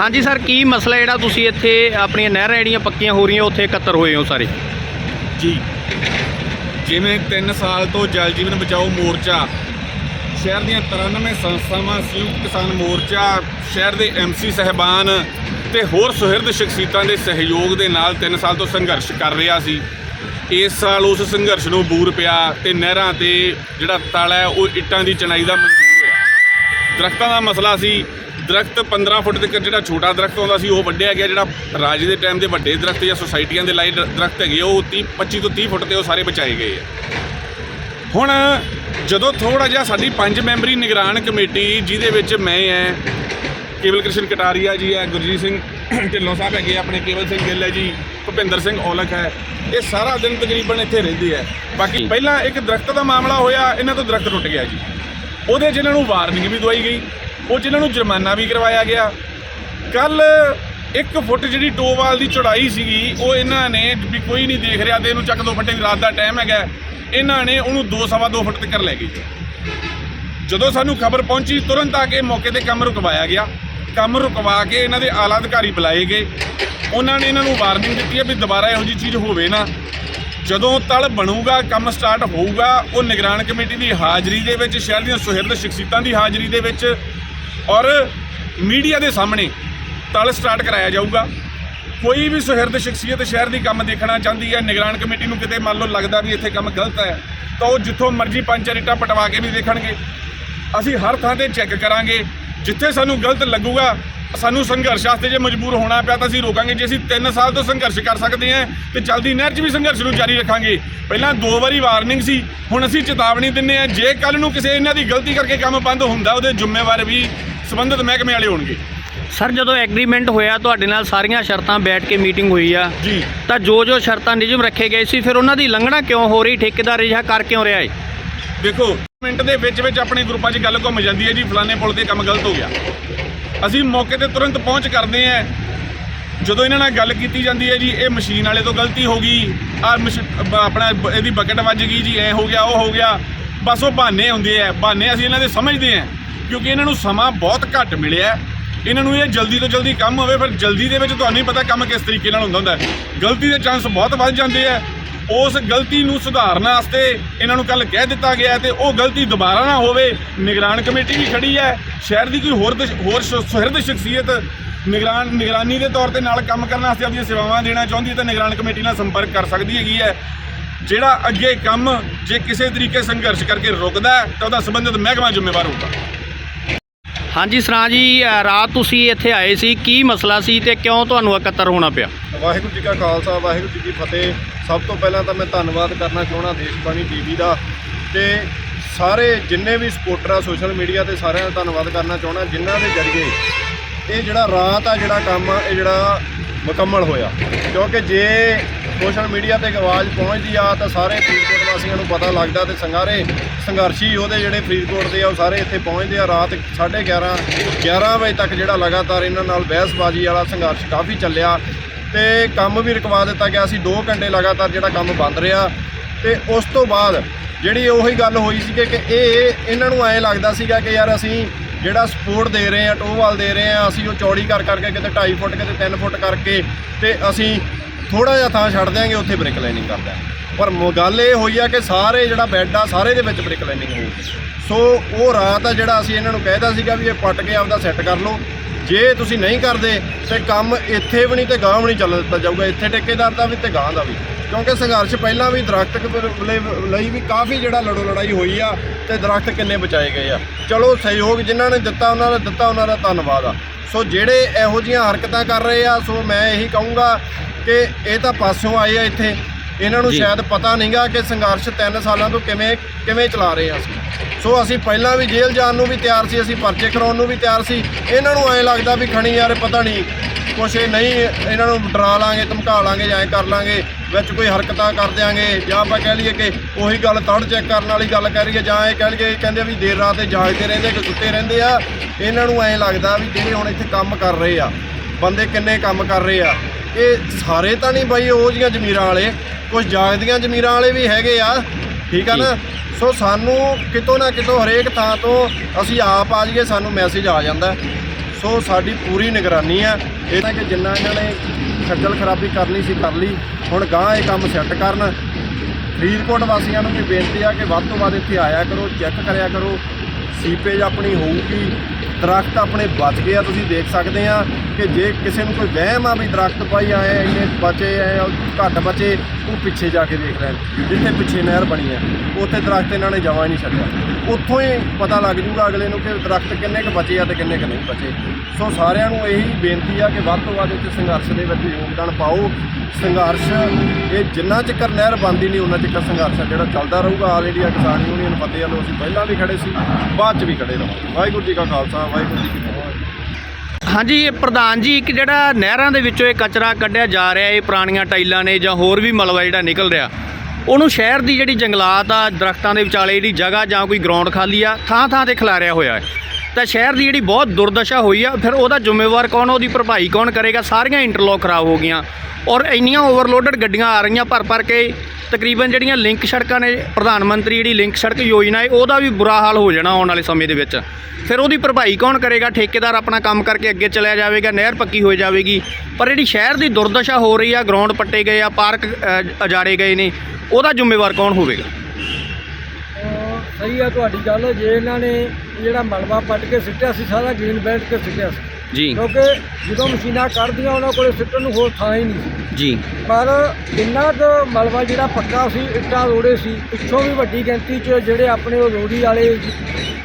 ਹਾਂਜੀ ਸਰ, ਕੀ ਮਸਲਾ ਜਿਹੜਾ ਤੁਸੀਂ ਇੱਥੇ ਆਪਣੀਆਂ ਨਹਿਰਾਂ ਜਿਹੜੀਆਂ ਪੱਕੀਆਂ ਹੋ ਰਹੀਆਂ, ਉੱਥੇ ਇਕੱਤਰ ਹੋਏ ਹੋ ਸਾਰੇ? ਜੀ। ਜਿਵੇਂ 3 ਸਾਲ ਤੋਂ ਜਲ ਜੀਵਨ ਬਚਾਓ ਮੋਰਚਾ, ਸ਼ਹਿਰ ਦੀਆਂ 93 ਸੰਸਥਾਵਾਂ, ਸੰਯੁਕਤ ਕਿਸਾਨ ਮੋਰਚਾ, ਸ਼ਹਿਰ ਦੇ ਐਮਸੀ ਸਹਿਬਾਨ ਤੇ ਹੋਰ ਸੁਹਿਰਦ ਸ਼ਖਸੀਅਤਾਂ ਦੇ ਸਹਿਯੋਗ ਦੇ ਨਾਲ 3 ਸਾਲ ਤੋਂ ਸੰਘਰਸ਼ ਕਰ ਰਿਹਾ ਸੀ। ਇਸ ਸਾਲ ਉਸ ਸੰਘਰਸ਼ ਨੂੰ ਬੂਰ ਪਿਆ ਤੇ ਨਹਿਰਾਂ ਤੇ ਜਿਹੜਾ ਤਲ ਹੈ, ਉਹ ਇੱਟਾਂ ਦੀ ਚਣਾਈ ਦਾ ਮਨਜ਼ੂਰ ਹੋਇਆ। ਦਰਖਤਾਂ ਦਾ ਮਸਲਾ ਸੀ। ਦਰਖਤ 15 ਫੁੱਟ ਤੱਕ ਜਿਹੜਾ ਛੋਟਾ ਦਰਖਤ ਆਉਂਦਾ ਸੀ ਉਹ ਵੱਢਿਆ ਗਿਆ ਜਿਹੜਾ ਰਾਜ ਦੇ ਟਾਈਮ ਦੇ ਵੱਡੇ ਦਰਖਤ ਜਾਂ ਸੁਸਾਇਟੀਆਂ ਦੇ ਲਾਈ ਦਰਖਤ ਹੈਗੇ ਉਹ 30 25 ਤੋਂ 30 ਫੁੱਟ ਤੇ ਉਹ ਸਾਰੇ ਬਚਾਏ ਗਏ ਆ। ਹੁਣ ਜਦੋਂ ਥੋੜਾ ਜਿਹਾ ਸਾਡੀ ਪੰਜ ਮੈਂਬਰੀ ਨਿਗਰਾਨ ਕਮੇਟੀ ਜਿਹਦੇ ਵਿੱਚ ਮੈਂ ਐ ਕੇਵਲ ਕ੍ਰਿਸ਼ਨ ਕਟਾਰੀਆ ਜੀ ਹੈ ਗੁਰਜੀਤ ਸਿੰਘ ਢਿੱਲੋਂ ਸਾਹਿਬ ਹੈਗੇ ਆ, ਆਪਣੇ ਕੇਵਲ ਸਿੰਘ ਗਿੱਲ ਹੈ ਜੀ ਭੁਪਿੰਦਰ ਸਿੰਘ ਔਲਖ ਹੈ ਇਹ ਸਾਰਾ ਦਿਨ ਤਕਰੀਬਨ ਇੱਥੇ ਰਹਿੰਦੇ ਆ ਬਾਕੀ ਪਹਿਲਾਂ ਇੱਕ ਦਰਖਤ ਦਾ ਮਾਮਲਾ ਹੋਇਆ ਇਹਨਾਂ ਤੋਂ ਦਰਖਤ ਟੁੱਟ ਗਿਆ ਜੀ। ਉਹਦੇ 'ਚ ਇਹਨਾਂ ਨੂੰ ਵਾਰਨਿੰਗ ਵੀ ਦਵਾਈ ਗਈ। ਉਹ 'ਚ ਇਹਨਾਂ ਨੂੰ ਜੁਰਮਾਨਾ ਵੀ ਕਰਵਾਇਆ ਗਿਆ। ਕੱਲ 1 ਫੁੱਟ ਜਿਹੜੀ ਟੋਵਾਲ ਦੀ ਚੌੜਾਈ ਸੀਗੀ, ਉਹ ਇਹਨਾਂ ਨੇ ਵੀ ਕੋਈ ਨਹੀਂ ਦੇਖ ਰਿਹਾ ਤੇ ਇਹਨੂੰ ਚੱਕ ਦੋ ਫੱਟੇ ਦੀ ਰਾਤ ਦਾ ਟਾਈਮ ਹੈਗਾ। ਇਹਨਾਂ ਨੇ ਉਹਨੂੰ 2 ਸਵਾ 2 ਫੁੱਟ ਤੱਕ ਲੈ ਗਏ ਜਦੋਂ ਸਾਨੂੰ ਖਬਰ ਪਹੁੰਚੀ, ਤੁਰੰਤ ਆ ਕੇ ਮੌਕੇ ਤੇ ਕੰਮ ਰੁਕਵਾਇਆ ਗਿਆ। ਕੰਮ ਰੁਕਵਾ ਕੇ ਇਹਨਾਂ ਦੇ ਆਲਾ ਅਧਿਕਾਰੀ ਬੁਲਾਏ ਗਏ। ਉਹਨਾਂ ਨੇ ਇਹਨਾਂ ਨੂੰ ਵਾਰਨਿੰਗ ਦਿੱਤੀ ਹੈ ਵੀ ਦੁਬਾਰਾ ਇਹੋ ਜਿਹੀ ਚੀਜ਼ ਹੋਵੇ ਨਾ। ਜਦੋਂ ਤਲ ਬਣੂਗਾ, ਕੰਮ ਸਟਾਰਟ ਹੋਊਗਾ, ਉਹ ਨਿਗਰਾਨ ਕਮੇਟੀ ਦੀ ਹਾਜ਼ਰੀ ਦੇ ਵਿੱਚ, ਸ਼ਹਿਰ ਦੀਆਂ ਸੁਹਿਰਦ ਸ਼ਖਸੀਅਤਾਂ ਦੀ ਹਾਜ਼ਰੀ ਦੇ ਵਿੱਚ ਔਰ ਮੀਡੀਆ ਦੇ ਸਾਹਮਣੇ ਤਲ ਸਟਾਰਟ ਕਰਾਇਆ ਜਾਊਗਾ। ਕੋਈ ਵੀ ਸੁਹਿਰਦ ਸ਼ਖਸੀਅਤ ਸ਼ਹਿਰ ਦੀ ਕੰਮ ਦੇਖਣਾ ਚਾਹੁੰਦੀ ਹੈ, ਨਿਗਰਾਨ ਕਮੇਟੀ ਨੂੰ ਕਿਤੇ ਮੰਨ ਲਓ ਲੱਗਦਾ ਵੀ ਇੱਥੇ ਕੰਮ ਗਲਤ ਹੈ, ਤਾਂ ਉਹ ਜਿੱਥੋਂ ਮਰਜ਼ੀ ਪੰਜ ਰੇਟਾ ਪਟਵਾ ਕੇ ਵੀ ਦੇਖਣਗੇ। ਅਸੀਂ ਹਰ ਥਾਂ ਤੇ ਚੈੱਕ ਕਰਾਂਗੇ, ਜਿੱਥੇ ਸਾਨੂੰ ਗਲਤ ਲੱਗੂਗਾ, ਸਾਨੂੰ ਸੰਘਰਸ਼ ਵਾਸਤੇ ਜੇ ਮਜਬੂਰ ਹੋਣਾ ਪਿਆ ਤਾਂ ਅਸੀਂ ਰੋਕਾਂਗੇ। ਜੇ ਅਸੀਂ 3 ਸਾਲ ਤੋਂ ਸੰਘਰਸ਼ ਕਰ ਸਕਦੇ ਹਾਂ ਤੇ ਜਲਦੀ ਨਹਿਰ 'ਚ ਵੀ ਸੰਘਰਸ਼ ਨੂੰ ਜਾਰੀ ਰੱਖਾਂਗੇ। ਪਹਿਲਾਂ ਦੋ ਵਾਰੀ ਵਾਰਨਿੰਗ ਸੀ, ਹੁਣ ਅਸੀਂ ਚੇਤਾਵਨੀ ਦਿੰਨੇ ਆ ਜੇ ਕੱਲ ਨੂੰ ਕਿਸੇ ਇਹਨਾਂ ਦੀ ਗਲਤੀ ਕਰਕੇ ਕੰਮ ਬੰਦ ਹੁੰਦਾ, ਉਹਦੇ ਜ਼ਿੰਮੇਵਾਰ ਵੀ ਸੰਬੰਧਿਤ ਮਹਿਕਮੇ ਵਾਲੇ ਹੋਣਗੇ। ਸਰ ਜਦੋਂ ਐਗਰੀਮੈਂਟ ਹੋਇਆ ਤੁਹਾਡੇ ਨਾਲ ਸਾਰੀਆਂ ਸ਼ਰਤਾਂ ਬੈਠ ਕੇ ਮੀਟਿੰਗ ਹੋਈ ਆ। ਜੀ। ਤਾਂ ਜੋ ਜੋ ਸ਼ਰਤਾਂ ਨਿਯਮ ਰੱਖੇ ਗਏ ਸੀ ਫਿਰ ਉਹਨਾਂ ਦੀ ਲੰਘਣਾ ਕਿਉਂ ਹੋ ਰਹੀ? ਠੇਕੇਦਾਰ ਅਜਿਹਾ ਕਰ ਕਿਉਂ ਰਿਹਾ ਹੈ ਦੇਖੋ ਮਿੰਟ ਦੇ ਵਿੱਚ ਵਿੱਚ ਆਪਣੇ ਗਰੁੱਪਾਂ 'ਚ ਗੱਲ ਘੁੰਮ ਜਾਂਦੀ ਹੈ ਜੀ ਫਲਾਣੇ ਪੁਲ ਤੇ ਕੰਮ ਗਲਤ ਹੋ ਗਿਆ। ਅਸੀਂ ਮੌਕੇ ਤੇ ਤੁਰੰਤ ਪਹੁੰਚ ਕਰਦੇ ਹਾਂ। ਜਦੋਂ ਇਹਨਾਂ ਨਾਲ ਗੱਲ ਕੀਤੀ ਜਾਂਦੀ ਹੈ ਜੀ ਇਹ ਮਸ਼ੀਨ ਵਾਲੇ ਤੋਂ ਗਲਤੀ ਹੋ ਗਈ। ਆ ਆਪਣਾ ਇਹਦੀ ਬਕਟ ਵੱਜ ਗਈ ਜੀ ਐ ਹੋ ਗਿਆ ਉਹ ਹੋ ਗਿਆ। ਬਸ ਉਹ ਬਹਾਨੇ ਹੁੰਦੇ ਆ। ਬਹਾਨੇ ਅਸੀਂ ਇਹਨਾਂ ਦੇ ਸਮਝਦੇ ਆ ਕਿਉਂਕਿ ਇਹਨਾਂ ਨੂੰ ਸਮਾਂ ਬਹੁਤ ਘੱਟ ਮਿਲਿਆ ਇਹਨਾਂ ਨੂੰ ਇਹ ਜਲਦੀ ਤੋਂ ਜਲਦੀ ਕੰਮ ਹੋਵੇ ਪਰ ਜਲਦੀ ਦੇ ਵਿੱਚ ਤੁਹਾਨੂੰ ਹੀ ਪਤਾ ਕੰਮ ਕਿਸ ਤਰੀਕੇ ਨਾਲ ਹੁੰਦਾ ਹੁੰਦਾ ਹੈ। ਗਲਤੀ ਦੇ ਚਾਂਸ ਬਹੁਤ ਵੱਧ ਜਾਂਦੇ ਆ ਉਸ ਗਲਤੀ ਨੂੰ ਸੁਧਾਰਨ ਵਾਸਤੇ ਇਹਨਾਂ ਨੂੰ ਕੱਲ ਕਹਿ ਦਿੱਤਾ ਗਿਆ ਹੈ ਤੇ ਉਹ ਗਲਤੀ ਦੁਬਾਰਾ ਨਾ ਹੋਵੇ। ਨਿਗਰਾਨ ਕਮੇਟੀ ਵੀ ਖੜੀ ਹੈ। ਸ਼ਹਿਰ ਦੀ ਕੋਈ ਹੋਰ ਦਸ਼- ਹੋਰ ਸ਼- ਸੁਹਿਰਦ ਸ਼ਖਸੀਅਤ ਨਿਗਰਾਨ ਨਿਗਰਾਨੀ ਦੇ ਤੌਰ ਤੇ ਨਾਲ ਕੰਮ ਕਰਨ ਵਾਸਤੇ ਆਪਣੀਆਂ ਸੇਵਾਵਾਂ ਦੇਣਾ ਚਾਹੁੰਦੀ ਹੈ ਤਾਂ ਨਿਗਰਾਨ ਕਮੇਟੀ ਨਾਲ ਸੰਪਰਕ ਕਰ ਸਕਦੀ ਹੈਗੀ ਹੈ। ਜਿਹੜਾ ਅੱਗੇ ਕੰਮ ਜੇ ਕਿਸੇ ਤਰੀਕੇ ਸੰਘਰਸ਼ ਕਰਕੇ ਰੁਕਦਾ ਤਾਂ ਉਹਦਾ ਸੰਬੰਧਿਤ ਮਹਿਕਮਾ ਜ਼ਿੰਮੇਵਾਰ ਹੋਊਗਾ। ਹਾਂਜੀ ਸਰਾਂ ਜੀ ਅ, ਰਾਤ ਤੁਸੀਂ ਇੱਥੇ ਆਏ ਸੀ ਕੀ ਮਸਲਾ ਸੀ ਤੇ ਕਿਉਂ ਤੁਹਾਨੂੰ ਇਕੱਤਰ ਹੋਣਾ ਪਿਆ? ਵਾਹਿਗੁਰੂ ਜੀ ਕਾ ਖਾਲਸਾ ਵਾਹਿਗੁਰੂ ਜੀ ਕੀ ਫਤਿਹ। ਸਭ ਤੋਂ ਪਹਿਲਾਂ ਤਾਂ ਮੈਂ ਧੰਨਵਾਦ ਕਰਨਾ ਚਾਹਣਾ ਦੇਸ਼ਬਾਣੀ ਟੀਵੀ ਦਾ ਤੇ ਸਾਰੇ ਜਿੰਨੇ ਵੀ ਸਪੋਰਟਰ ਆ ਸੋਸ਼ਲ ਮੀਡੀਆ ਤੇ ਸਾਰਿਆਂ ਦਾ ਧੰਨਵਾਦ ਕਰਨਾ ਚਾਹਣਾ ਜਿਨ੍ਹਾਂ ਦੇ ਜਰੀਏ ਇਹ ਜਿਹੜਾ ਰਾਤ ਆ ਜਿਹੜਾ ਕੰਮ ਆ ਇਹ ਜਿਹੜਾ ਮੁਕੰਮਲ ਹੋਇਆ। ਕਿਉਂਕਿ ਜੇ ਸੋਸ਼ਲ ਮੀਡੀਆ ਤੇ ਇੱਕ ਆਵਾਜ਼ ਪਹੁੰਚਦੀ ਆ ਤਾਂ ਸਾਰੇ ਫਰੀਦਕੋਟ ਵਾਸੀਆਂ ਨੂੰ ਪਤਾ ਲੱਗਦਾ ਤੇ ਸੰਘਾਰੇ ਸੰਘਰਸ਼ੀ ਉਹਦੇ ਜਿਹੜੇ ਫਰੀਦਕੋਟ ਦੇ ਆ, ਉਹ ਸਾਰੇ ਇੱਥੇ ਪਹੁੰਚਦੇ ਆ। ਰਾਤ 11:30 11 ਵਜੇ ਤੱਕ ਜਿਹੜਾ ਲਗਾਤਾਰ ਇਹਨਾਂ ਨਾਲ ਬਹਿਸਬਾਜ਼ੀ ਵਾਲਾ ਸੰਘਰਸ਼ ਕਾਫੀ ਚੱਲਿਆ ਤੇ ਕੰਮ ਵੀ ਰੁਕਵਾ ਦਿੱਤਾ ਗਿਆ ਸੀ। 2 ਘੰਟੇ ਲਗਾਤਾਰ ਜਿਹੜਾ ਕੰਮ ਬੰਦ ਰਿਹਾ ਤੇ ਉਸ ਤੋਂ ਬਾਅਦ ਜਿਹੜੀ ਉਹੀ ਗੱਲ ਹੋਈ ਸੀ ਕਿ ਇਹ ਇਹਨਾਂ ਨੂੰ ਐਂ ਲੱਗਦਾ ਸੀਗਾ ਕਿ ਯਾਰ ਅਸੀਂ ਜਿਹੜਾ ਸਪੋਰਟ ਦੇ ਰਹੇ ਆ ਟੋਵਾਲ ਦੇ ਰਹੇ ਆ, ਅਸੀਂ ਉਹ ਚੌੜੀ ਕਰ ਕਰਕੇ ਕਿਤੇ 2.5 ਫੁੱਟ, ਕਿਤੇ 3 ਫੁੱਟ ਕਰਕੇ ਤੇ ਅਸੀਂ ਥੋੜਾ ਜਿਹਾ ਥਾਂ ਛੱਡ ਦਿਆਂਗੇ, ਉੱਥੇ ਬ੍ਰਿਕ ਲਾਈਨਿੰਗ ਕਰ ਦਿਆਂਗੇ। ਪਰ ਮ- ਗੱਲ ਇਹ ਹੋਈ ਆ ਕਿ ਸਾਰੇ ਜਿਹੜਾ ਬੈੱਡ ਆ, ਸਾਰੇ ਦੇ ਵਿੱਚ ਬ੍ਰਿਕ ਲਾਈਨਿੰਗ ਹੋਊਗੀ ਸੋ ਉਹ ਰਾਤ ਆ ਜਿਹੜਾ ਅਸੀਂ ਇਹਨਾਂ ਨੂੰ ਕਹਿਦਾ ਸੀਗਾ ਵੀ ਇਹ ਪੱਟ ਕੇ ਆਪਦਾ ਸੈੱਟ ਕਰ ਲਓ। ਜੇ ਤੁਸੀਂ ਨਹੀਂ ਕਰਦੇ, ਤੇ ਕੰਮ ਇੱਥੇ ਵੀ ਨਹੀਂ ਤੇ ਗਾਂਹ ਵੀ ਨਹੀਂ ਚੱਲ ਦਿੱਤਾ ਜਾਊਗਾ। ਇੱਥੇ ਠੇਕੇਦਾਰ ਦਾ ਵੀ ਤੇ ਗਾਂਹ ਦਾ ਵੀ। ਕਿਉਂਕਿ ਸੰਘਰਸ਼ ਪਹਿਲਾਂ ਵੀ ਦਰਖਤ ਲਈ- ਵੀ ਕਾਫੀ ਜਿਹੜਾ ਲੜੋ ਲੜਾਈ ਹੋਈ ਆ ਤੇ ਦਰਖਤ ਕਿੰਨੇ ਬਚਾਏ ਗਏ ਆ। ਚਲੋ ਸਹਿਯੋਗ ਜਿਨ੍ਹਾਂ ਨੇ ਦਿੱਤਾ ਉਹਨਾਂ ਦਾ ਦਿੱਤਾ ਉਹਨਾਂ ਦਾ ਧੰਨਵਾਦ ਆ। ਸੋ ਜਿਹੜੇ ਇਹੋ ਜੀਆਂ ਹਰਕਤਾਂ ਕਰ ਰਹੇ ਆ ਸੋ ਮੈਂ ਇਹੀ ਕਹੂੰਗਾ ਕਿ ਇਹ ਤਾਂ ਪਾਸਿਓਂ ਆਏ ਆ ਇੱਥੇ। ਇਹਨਾਂ ਨੂੰ। ਸ਼ਾਇਦ ਪਤਾ ਨਹੀਂਗਾ ਕਿ ਸੰਘਰਸ਼ 3 ਸਾਲਾਂ ਤੋਂ ਕਿਵੇਂ ਕਿਵੇਂ ਚਲਾ ਰਹੇ ਆ ਅਸੀਂ। ਸੋ ਅਸੀਂ ਪਹਿਲਾਂ ਵੀ ਜੇਲ੍ਹ ਜਾਣ ਨੂੰ ਵੀ ਤਿਆਰ ਸੀ ਅਸੀਂ ਪਰਚੇ ਕਰਾਉਣ ਨੂੰ ਵੀ ਤਿਆਰ ਸੀ। ਇਹਨਾਂ ਨੂੰ ਐਂ ਲੱਗਦਾ ਵੀ ਖਣੀ ਯਾਰ ਪਤਾ ਨਹੀਂ ਕੁਛ ਇਹ ਨਹੀਂ ਇਹਨਾਂ ਨੂੰ ਡਰਾ ਲਾਂਗੇ ਧਮਕਾ ਲਾਂਗੇ ਜਾਂ ਐਂ ਕਰ ਲਾਂਗੇ ਵਿੱਚ ਕੋਈ ਹਰਕਤਾਂ ਕਰ ਦਿਆਂਗੇ ਜਾਂ ਆਪਾਂ ਕਹਿ ਲਈਏ ਕਿ ਉਹੀ ਗੱਲ ਤੜ ਚੈੱਕ ਕਰਨ ਵਾਲੀ ਗੱਲ ਕਹਿ ਰਹੀਏ ਜਾਂ ਇਹ ਕਹਿ ਲਈਏ ਕਹਿੰਦੇ ਵੀ ਦੇਰ ਰਾਤ ਤੇ ਜਾਗਦੇ ਰਹਿੰਦੇ ਕਿ ਸੁੱਤੇ ਰਹਿੰਦੇ ਆ। ਇਹਨਾਂ ਨੂੰ ਐਂ ਲੱਗਦਾ ਵੀ ਜਿਹੜੇ ਹੁਣ ਇੱਥੇ ਕੰਮ ਕਰ ਰਹੇ ਆ ਬੰਦੇ ਕਿੰਨੇ ਕੰਮ ਕਰ ਰਹੇ ਆ ਇਹ ਸਾਰੇ ਤਾਂ ਨਹੀਂ ਬਾਈ ਉਹ ਜੀਆਂ ਜ਼ਮੀਰਾਂ ਵਾਲੇ ਕੁਝ ਜਾਗਦੀਆਂ ਜ਼ਮੀਰਾਂ ਵਾਲੇ ਵੀ ਹੈਗੇ ਆ ਠੀਕ ਆ ਨਾ? ਸੋ ਸਾਨੂੰ ਕਿਤੋਂ ਨਾ ਕਿਤੋਂ ਹਰੇਕ ਥਾਂ ਤੋਂ ਅਸੀਂ ਆਪ ਆ ਜਾਈਏ ਸਾਨੂੰ ਮੈਸੇਜ ਆ ਜਾਂਦਾ। ਸੋ ਸਾਡੀ ਪੂਰੀ ਨਿਗਰਾਨੀ ਆ। ਇਹ ਤਾਂ ਕਿ ਜਿੰਨਾ ਇਹਨਾਂ ਨੇ ਖੱਜਲ ਖਰਾਬੀ ਕਰਨੀ ਸੀ ਕਰ ਲਈ। ਹੁਣ ਗਾਂ ਇਹ ਕੰਮ ਸੈੱਟ ਕਰਨ। ਫਰੀਦਕੋਟ ਵਾਸੀਆਂ ਨੂੰ ਵੀ ਬੇਨਤੀ ਆ ਕਿ ਵੱਧ ਤੋਂ ਵੱਧ ਇੱਥੇ ਆਇਆ ਕਰੋ, ਚੈੱਕ ਕਰਿਆ ਕਰੋ। ਸੀਪੇਜ ਆਪਣੀ ਹੋਊਗੀ। ਦਰਖਤ ਆਪਣੇ ਬਚ ਗਏ ਆ, ਤੁਸੀਂ ਦੇਖ ਸਕਦੇ ਆ ਕਿ ਜੇ ਕਿਸੇ ਨੂੰ ਕੋਈ ਵਹਿਮ ਆ ਵੀ ਦਰਖਤ ਪਾਈ ਆਏ ਇੰਨੇ ਬਚੇ ਆ ਘੱਟ ਬਚੇ, ਉਹ ਪਿੱਛੇ ਜਾ ਕੇ ਦੇਖ ਲੈਣ, ਜਿੱਥੇ ਪਿੱਛੇ ਨਹਿਰ ਬਣੀ ਆ, ਉੱਥੇ ਦਰਖਤ ਇਹਨਾਂ ਨੇ ਜਮਾਂ ਹੀ ਨਹੀਂ ਛੱਡਿਆ। ਉੱਥੋਂ ਹੀ ਪਤਾ ਲੱਗ ਜੂਗਾ ਅਗਲੇ ਨੂੰ ਕਿ ਦਰਖਤ ਕਿੰਨੇ ਕੁ ਬਚੇ ਆ ਤੇ ਕਿੰਨੇ ਕੁ ਨਹੀਂ ਬਚੇ। ਸੋ ਸਾਰਿਆਂ ਨੂੰ ਇਹੀ ਬੇਨਤੀ ਆ ਕਿ ਵੱਧ ਤੋਂ ਵੱਧ ਇੱਥੇ ਸੰਘਰਸ਼ ਦੇ ਵਿੱਚ ਯੋਗਦਾਨ ਪਾਓ। ਸੰਘਰਸ਼, ਇਹ ਜਿੰਨਾ ਚਿਰ ਨਹਿਰ ਬੰਦੀ ਨਹੀਂ ਉਹਨਾਂ ਚਿਰ ਸੰਘਰਸ਼ ਆ ਜਿਹੜਾ ਚੱਲਦਾ ਰਹੂਗਾ। ਆਲ ਇੰਡੀਆ ਕਿਸਾਨ ਯੂਨੀਅਨ ਫਤਿਹ ਵੱਲੋਂ ਅਸੀਂ ਪਹਿਲਾਂ ਵੀ ਖੜੇ ਸੀ, ਬਾਅਦ ਚ ਵੀ ਖੜੇ ਰਹਾਂਗੇ ਵਾਹਿਗੁਰੂ ਜੀ ਕਾ ਖਾਲਸਾ ਵਾਹਿਗੁਰੂ ਜੀ ਕੀ ਫਤਿਹ ਹਾਂਜੀ, ਇਹ ਪ੍ਰਧਾਨ ਜੀ, ਇੱਕ ਜਿਹੜਾ ਨਹਿਰਾਂ ਦੇ ਵਿੱਚੋਂ ਇਹ ਕਚਰਾ ਕੱਢਿਆ ਜਾ ਰਿਹਾ, ਇਹ ਪੁਰਾਣੀਆਂ ਟਾਈਲਾਂ ਨੇ ਜਾਂ ਹੋਰ ਵੀ ਮਲਵਾ ਜਿਹੜਾ ਨਿਕਲ ਰਿਹਾ, ਉਹਨੂੰ ਸ਼ਹਿਰ ਦੀ ਜਿਹੜੀ ਜੰਗਲਾਤ ਆ, ਦਰਖਤਾਂ ਦੇ ਵਿਚਾਲੇ ਜਿਹੜੀ ਜਗ੍ਹਾ ਜਾਂ ਕੋਈ ਗਰਾਊਂਡ ਖਾਲੀ ਆ ਥਾਂ ਥਾਂ ਤੇ ਖਿਲਾਰਿਆ ਹੋਇਆ ਹੈ। ਤਾਂ ਸ਼ਹਿਰ ਦੀ ਜਿਹੜੀ ਬਹੁਤ ਦੁਰਦਸ਼ਾ ਹੋਈ ਆ ਫਿਰ ਉਹਦਾ ਜ਼ਿੰਮੇਵਾਰ ਕੌਣ ਉਹਦੀ ਭਰਪਾਈ ਕੌਣ ਕਰੇਗਾ? ਸਾਰੀਆਂ ਇੰਟਰਲੋਕ ਖਰਾਬ ਹੋ ਗਈਆਂ। ਔਰ ਇੰਨੀਆਂ ਓਵਰਲੋਡਡ ਗੱਡੀਆਂ ਆ ਰਹੀਆਂ ਭਰ ਭਰ ਕੇ। ਤਕਰੀਬਨ ਜਿਹੜੀਆਂ ਲਿੰਕ ਸੜਕਾਂ ਨੇ ਪ੍ਰਧਾਨ ਮੰਤਰੀ ਜਿਹੜੀ ਲਿੰਕ ਸੜਕ ਯੋਜਨਾ ਹੈ ਉਹਦਾ ਵੀ ਬੁਰਾ ਹਾਲ ਹੋ ਜਾਣਾ ਆਉਣ ਵਾਲੇ ਸਮੇਂ ਦੇ ਵਿੱਚ। ਫਿਰ ਉਹਦੀ ਭਰਪਾਈ ਕੌਣ ਕਰੇਗਾ? ਠੇਕੇਦਾਰ ਆਪਣਾ ਕੰਮ ਕਰਕੇ ਅੱਗੇ ਚਲਿਆ ਜਾਵੇਗਾ ਨਹਿਰ ਪੱਕੀ ਹੋ ਜਾਵੇਗੀ। ਪਰ ਜਿਹੜੀ ਸ਼ਹਿਰ ਦੀ ਦੁਰਦਸ਼ਾ ਹੋ ਰਹੀ ਆ ਗਰਾਊਂਡ ਪੱਟੇ ਗਏ ਆ ਪਾਰਕ ਅ, ਅਜਾੜੇ ਗਏ ਨੇ ਉਹਦਾ ਜ਼ਿੰਮੇਵਾਰ ਕੌਣ ਹੋਵੇਗਾ? ਸਹੀ ਆ ਤੁਹਾਡੀ ਗੱਲ ਜੇ ਇਹਨਾਂ ਨੇ ਜਿਹੜਾ ਮਲਬਾ ਪੱਟ ਕੇ ਸਿੱਟਿਆ ਸੀ ਸਾਰਾ ਗ੍ਰੀਨ ਬੈਲਟ ਤੇ ਸਿੱਟਿਆ ਸੀ। ਜੀ। ਕਿਉਂਕਿ ਜਦੋਂ ਮਸ਼ੀਨਾਂ ਕੱਢਦੀਆਂ ਉਹਨਾਂ ਕੋਲੇ ਸਿੱਟਣ ਨੂੰ ਹੋਰ ਥਾਂ ਹੀ ਨਹੀਂ ਸੀ। ਜੀ। ਪਰ ਇੰਨਾ ਕੁ ਮਲਬਾ ਜਿਹੜਾ ਪੱਕਾ ਸੀ ਇੱਟਾਂ ਰੋੜੇ ਸੀ ਪਿੱਛੋਂ ਵੀ ਵੱਡੀ ਗਿਣਤੀ 'ਚ ਜਿਹੜੇ ਆਪਣੇ ਉਹ ਰੋੜੀ ਵਾਲੇ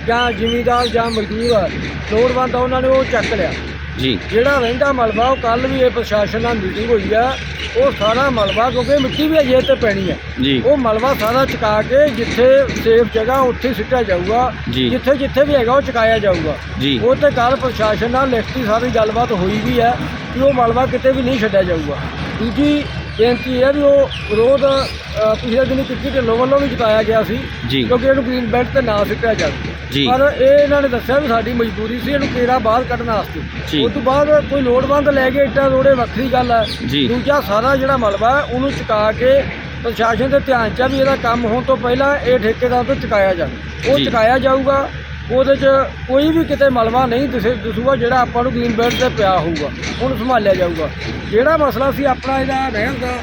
ਜਾਂ ਜ਼ਿਮੀਂਦਾਰ ਜਾਂ ਮਜ਼ਦੂਰ ਲੋੜਵੰਦ ਉਹਨਾਂ ਨੇ ਉਹ ਚੱਕ ਲਿਆ। ਜੀ। ਜਿਹੜਾ ਰਹਿੰਦਾ ਮਲਬਾ ਉਹ ਕੱਲ ਵੀ ਇਹ ਪ੍ਰਸ਼ਾਸਨ ਨਾਲ ਮੀਟਿੰਗ ਹੋਈ ਆ। ਉਹ ਸਾਰਾ ਮਲਬਾ ਕਿਉਂਕਿ ਮਿੱਟੀ ਵੀ ਅਜੇ ਤੇ ਪੈਣੀ ਆ। ਜੀ। ਉਹ ਮਲਬਾ ਸਾਰਾ ਚੁਕਾ ਕੇ ਜਿੱਥੇ ਸੇਫ ਜਗ੍ਹਾ ਉੱਥੇ ਸਿੱਟਿਆ ਜਾਊਗਾ। ਜੀ। ਜਿੱਥੇ ਜਿੱਥੇ ਵੀ ਹੈਗਾ ਉਹ ਚੁਕਾਇਆ ਜਾਊਗਾ। ਜੀ। ਉਹ ਤੇ ਕੱਲ ਪ੍ਰਸ਼ਾਸਨ ਨਾਲ ਲਿਖਤੀ ਸਾਰੀ ਗੱਲਬਾਤ ਹੋਈ ਵੀ ਹੈ ਕਿ ਉਹ ਮਲਬਾ ਕਿਤੇ ਵੀ ਨਹੀਂ ਛੱਡਿਆ ਜਾਊਗਾ। ਦੂਜੀ ਬੇਨਤੀ ਇਹ ਹੈ ਵੀ ਉਹ ਵਿਰੋਧ ਅ, ਪਿਛਲੇ ਦਿਨੀ ਕਿੱਕੀ ਢਿੱਲੋਂ ਵੱਲੋਂ ਵੀ ਜਤਾਇਆ ਗਿਆ ਸੀ। ਜੀ। ਕਿਉਂਕਿ ਇਹਨੂੰ ਗ੍ਰੀਨ ਬੈਲਟ ਤੇ ਨਾ ਸਿੱਟਿਆ ਜਾਵੇ। ਜੀ ਪਰ ਇਹ ਇਹਨਾਂ ਨੇ ਦੱਸਿਆ ਵੀ ਸਾਡੀ ਮਜਬੂਰੀ ਸੀ ਇਹਨੂੰ ਕੇਰਾ ਬਾਹਰ ਕੱਢਣ ਜੀ। ਵਾਸਤੇ ਉਸ ਤੋਂ ਬਾਅਦ ਕੋਈ ਲੋੜਵੰਦ ਲੈ ਕੇ ਇੱਟਾਂ ਰੋੜੇ ਵੱਖਰੀ ਗੱਲ ਹੈ ਜੀ। ਦੂਜਾ ਸਾਰਾ ਜਿਹੜਾ ਮਲਬਾ ਹੈ ਉਹਨੂੰ ਚੁਕਾ ਕੇ ਪ੍ਰਸ਼ਾਸਨ ਦੇ ਧਿਆਨ 'ਚ ਆ ਵੀ ਇਹਦਾ ਕੰਮ ਹੋਣ ਤੋਂ ਪਹਿਲਾਂ ਇਹ ਠੇਕੇਦਾਰ ਤੋਂ ਚੁਕਾਇਆ ਜਾਵੇ ਉਹ ਜੀ। ਚੁਕਾਇਆ ਜਾਊਗਾ ਉਹਦੇ 'ਚ ਕੋਈ ਵੀ ਕਿਤੇ ਮਲਬਾ ਨਹੀਂ ਦਿਸੇ ਦਿਸੂਗਾ ਜਿਹੜਾ ਆਪਾਂ ਨੂੰ ਗ੍ਰੀਨ ਬੈਲਟ ਤੇ ਪਿਆ ਹੋਊਗਾ ਉਹਨੂੰ ਸੰਭਾਲਿਆ ਜਾਊਗਾ ਜਿਹੜਾ ਮਸਲਾ ਸੀ ਆਪਣਾ ਇਹਦਾ ਰਹਿਣ ਦਾ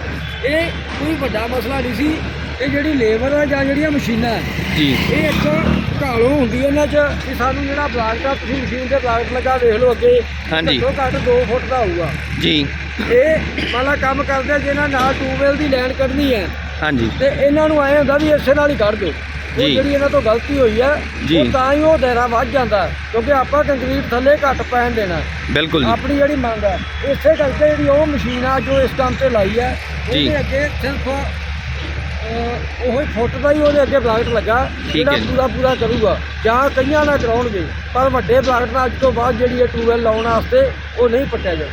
ਇਹ ਕੋਈ ਵੱਡਾ ਮਸਲਾ ਨਹੀਂ ਸੀ ਇਹ ਜਿਹੜੀ ਲੇਬਰ ਆ ਜਾਂ ਜਿਹੜੀਆਂ ਮਸ਼ੀਨਾਂ ਹੈ ਜੀ ਇਹ ਇੱਕ ਘਾਲੋ ਹੁੰਦੀ ਹੈ ਇਹਨਾਂ 'ਚ ਕਿ ਸਾਨੂੰ ਜਿਹੜਾ ਪਲਾਂਟ ਆ ਤੁਸੀਂ ਮਸ਼ੀਨ ਤੇ ਪਲਾਂਟ ਲੱਗਾ ਦੇਖ ਲਓ ਅੱਗੇ ਹਾਂਜੀ। ਘੱਟੋ ਘੱਟ 2 ਫੁੱਟ ਦਾ ਹੋਊਗਾ ਜੀ ਇਹ ਮਾਲਾ ਕੰਮ ਕਰਦੇ ਜਿਹਨਾਂ ਨਾਲ ਟੂਬਵੈਲ ਦੀ ਲਾਈਨ ਕੱਢਣੀ ਹੈ ਹਾਂਜੀ ਤੇ ਇਹਨਾਂ ਨੂੰ ਆਏ ਹੁੰਦਾ ਵੀ ਇਸੇ ਨਾਲ ਹੀ ਕੱਢ ਦਿਓ ਉਹ। ਜਿਹੜੀ ਇਹਨਾਂ ਤੋਂ ਗਲਤੀ ਹੋਈ ਹੈ। ਉਹ ਤਾਂ ਹੀ ਉਹ ਦਾਇਰਾ ਵੱਧ ਜਾਂਦਾ ਕਿਉਂਕਿ ਆਪਾਂ ਕੰਕਰੀਟ ਥੱਲੇ ਘੱਟ ਪੈਣ ਦੇਣਾ। ਬਿਲਕੁਲ ਆਪਣੀ ਜਿਹੜੀ ਮੰਗ ਹੈ ਇਸੇ ਕਰਕੇ ਜਿਹੜੀ ਉਹ ਮਸ਼ੀਨ ਆ ਜੋ ਇਸ ਕੰਮ ਤੇ ਲਾਈ ਹੈ। ਉਹਦੇ ਅੱਗੇ ਸਿਰਫ ਉਹ ਫੁੱਟ ਦਾ ਹੀ ਉਹਦੇ ਅੱਗੇ ਬਲਾਕਟ ਲੱਗਾ ਜਿਹੜਾ। ਪੂਰਾ ਪੂਰਾ ਕਰੂਗਾ ਜਾਂ ਕਈਆਂ ਨਾਲ ਕਰਾਉਣਗੇ ਪਰ ਵੱਡੇ ਬਲਾਕਟ ਨਾਲ ਅੱਜ ਤੋਂ ਬਾਅਦ ਜਿਹੜੀ ਇਹ ਟੂਬਵੈਲ ਲਾਉਣ ਵਾਸਤੇ ਉਹ ਨਹੀਂ ਪੱਟਿਆ ਜਾਊ